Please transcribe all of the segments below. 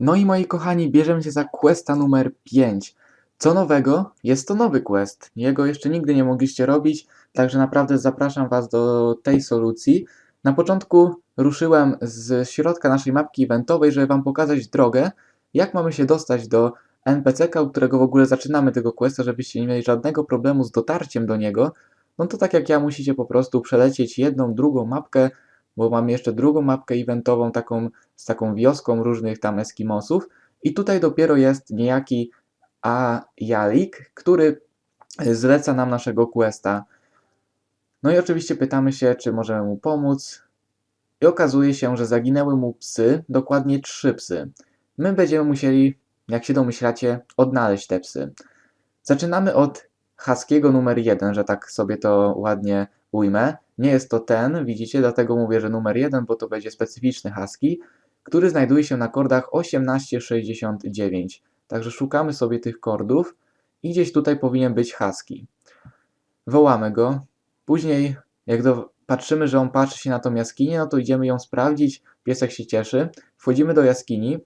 No i moi kochani, bierzemy się za questa numer 5. Co nowego? Jest to nowy quest. Jego jeszcze nigdy nie mogliście robić, także naprawdę zapraszam Was do tej solucji. Na początku ruszyłem z środka naszej mapki eventowej, żeby Wam pokazać drogę, jak mamy się dostać do NPC-ka, od którego w ogóle zaczynamy tego questa, żebyście nie mieli żadnego problemu z dotarciem do niego. No to tak jak ja musicie po prostu przelecieć jedną, drugą mapkę, bo mam jeszcze drugą mapkę eventową, taką z taką wioską różnych tam Eskimosów. I tutaj dopiero jest niejaki A. Jalik, który zleca nam naszego questa. No i oczywiście pytamy się, czy możemy mu pomóc. I okazuje się, że zaginęły mu psy, dokładnie trzy psy. My będziemy musieli, jak się domyślacie, odnaleźć te psy. Zaczynamy od haskiego numer jeden, że tak sobie to ładnie ujmę. Nie jest to ten, widzicie, dlatego mówię, że numer jeden, bo to będzie specyficzny husky, który znajduje się na kordach 1869. Także szukamy sobie tych kordów i gdzieś tutaj powinien być husky. Wołamy go. Później, jak do, patrzymy, że on patrzy się na tą jaskinię, no to idziemy ją sprawdzić. Piesek się cieszy. Wchodzimy do jaskini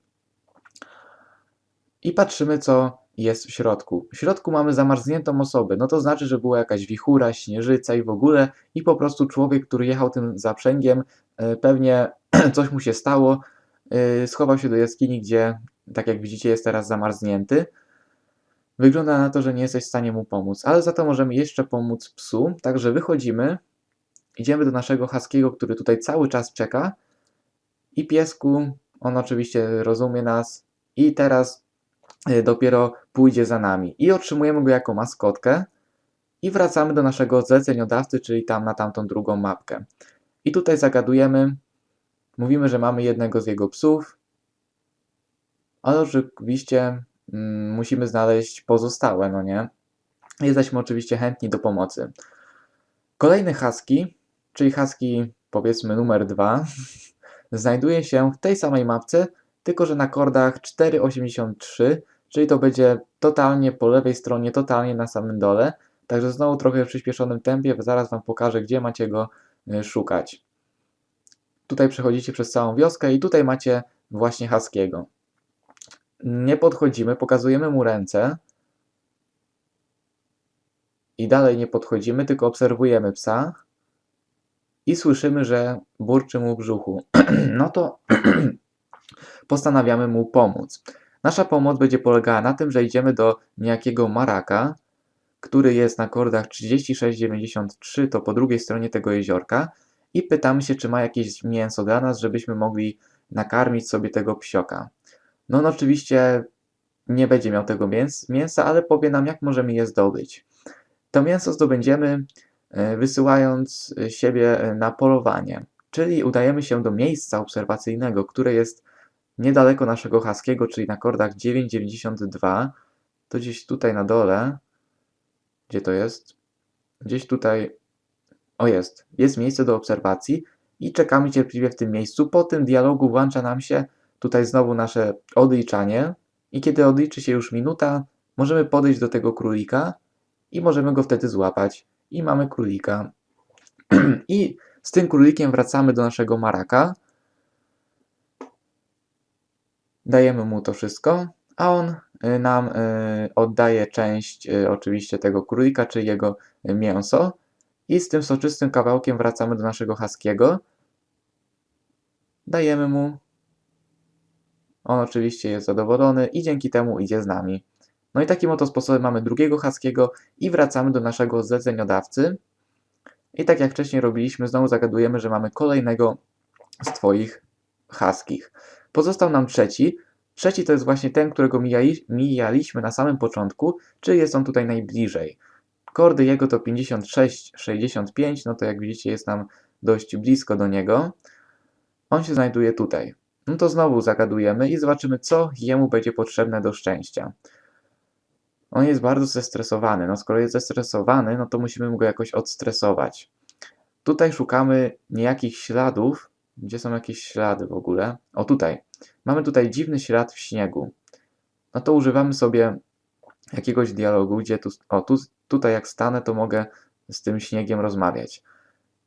i patrzymy, co jest w środku. W środku mamy zamarzniętą osobę, no to znaczy, że była jakaś wichura, śnieżyca i w ogóle i po prostu człowiek, który jechał tym zaprzęgiem, e, pewnie coś mu się stało, e, schował się do jaskini, gdzie, tak jak widzicie, jest teraz zamarznięty. Wygląda na to, że nie jesteś w stanie mu pomóc, ale za to możemy jeszcze pomóc psu, także wychodzimy, idziemy do naszego haskiego, który tutaj cały czas czeka i piesku, on oczywiście rozumie nas i teraz dopiero pójdzie za nami i otrzymujemy go jako maskotkę i wracamy do naszego zleceniodawcy, czyli tam na tamtą drugą mapkę. I tutaj zagadujemy, mówimy, że mamy jednego z jego psów, ale oczywiście mm, musimy znaleźć pozostałe, no nie? Jesteśmy oczywiście chętni do pomocy. Kolejny husky, czyli husky powiedzmy numer 2, znajduje się w tej samej mapce, tylko że na kordach 4,83, czyli to będzie totalnie po lewej stronie, totalnie na samym dole. Także znowu trochę w przyspieszonym tempie, zaraz Wam pokażę, gdzie macie go y, szukać. Tutaj przechodzicie przez całą wioskę i tutaj macie właśnie Haskiego. Nie podchodzimy, pokazujemy mu ręce i dalej nie podchodzimy, tylko obserwujemy psa i słyszymy, że burczy mu w brzuchu. no to postanawiamy mu pomóc. Nasza pomoc będzie polegała na tym, że idziemy do niejakiego maraka, który jest na kordach 36,93, to po drugiej stronie tego jeziorka, i pytamy się, czy ma jakieś mięso dla nas, żebyśmy mogli nakarmić sobie tego psioka. No on oczywiście nie będzie miał tego mięs mięsa, ale powie nam, jak możemy je zdobyć. To mięso zdobędziemy e, wysyłając siebie e, na polowanie, czyli udajemy się do miejsca obserwacyjnego, które jest niedaleko naszego haskiego, czyli na kordach 9,92, to gdzieś tutaj na dole, gdzie to jest? Gdzieś tutaj, o jest, jest miejsce do obserwacji i czekamy cierpliwie w tym miejscu. Po tym dialogu włącza nam się tutaj znowu nasze odliczanie i kiedy odliczy się już minuta, możemy podejść do tego królika i możemy go wtedy złapać i mamy królika. I z tym królikiem wracamy do naszego maraka, dajemy mu to wszystko, a on y, nam y, oddaje część y, oczywiście tego królika, czy jego mięso i z tym soczystym kawałkiem wracamy do naszego haskiego. Dajemy mu. On oczywiście jest zadowolony i dzięki temu idzie z nami. No i takim oto sposobem mamy drugiego haskiego i wracamy do naszego zleceniodawcy. I tak jak wcześniej robiliśmy, znowu zagadujemy, że mamy kolejnego z Twoich haskich. Pozostał nam trzeci. Trzeci to jest właśnie ten, którego mijali, mijaliśmy na samym początku, czyli jest on tutaj najbliżej. Kordy jego to 56, 65, no to jak widzicie jest nam dość blisko do niego. On się znajduje tutaj. No to znowu zagadujemy i zobaczymy, co jemu będzie potrzebne do szczęścia. On jest bardzo zestresowany. No skoro jest zestresowany, no to musimy go jakoś odstresować. Tutaj szukamy niejakich śladów. Gdzie są jakieś ślady w ogóle? O tutaj. Mamy tutaj dziwny ślad w śniegu. No to używamy sobie jakiegoś dialogu, gdzie tu, o, tu, tutaj jak stanę, to mogę z tym śniegiem rozmawiać.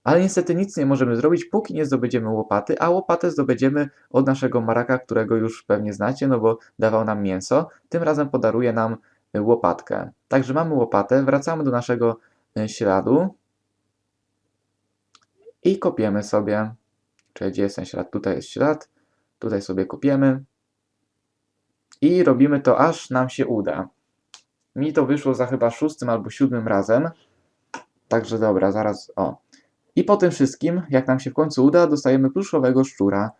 Ale niestety nic nie możemy zrobić, póki nie zdobędziemy łopaty, a łopatę zdobędziemy od naszego maraka, którego już pewnie znacie, no bo dawał nam mięso. Tym razem podaruje nam łopatkę. Także mamy łopatę, wracamy do naszego y, śladu i kopiemy sobie. Czyli gdzie jest ten ślad? Tutaj jest ślad. Tutaj sobie kopiemy. I robimy to, aż nam się uda. Mi to wyszło za chyba szóstym albo siódmym razem. Także dobra, zaraz. O. I po tym wszystkim, jak nam się w końcu uda, dostajemy pluszowego szczura.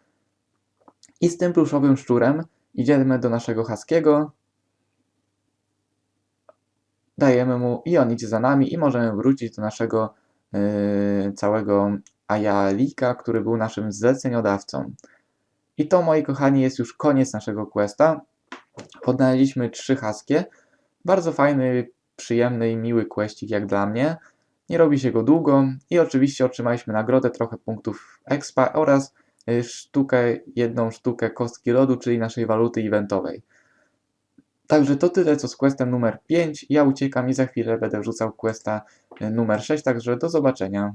I z tym pluszowym szczurem idziemy do naszego haskiego. Dajemy mu i on idzie za nami i możemy wrócić do naszego yy, całego Ajalika, który był naszym zleceniodawcą. I to, moi kochani, jest już koniec naszego questa. Odnaleźliśmy trzy haskie. Bardzo fajny, przyjemny i miły questik jak dla mnie. Nie robi się go długo i oczywiście otrzymaliśmy nagrodę, trochę punktów expa oraz y, sztukę, jedną sztukę kostki lodu, czyli naszej waluty eventowej. Także to tyle co z questem numer 5. Ja uciekam i za chwilę będę wrzucał questa y, numer 6, także do zobaczenia.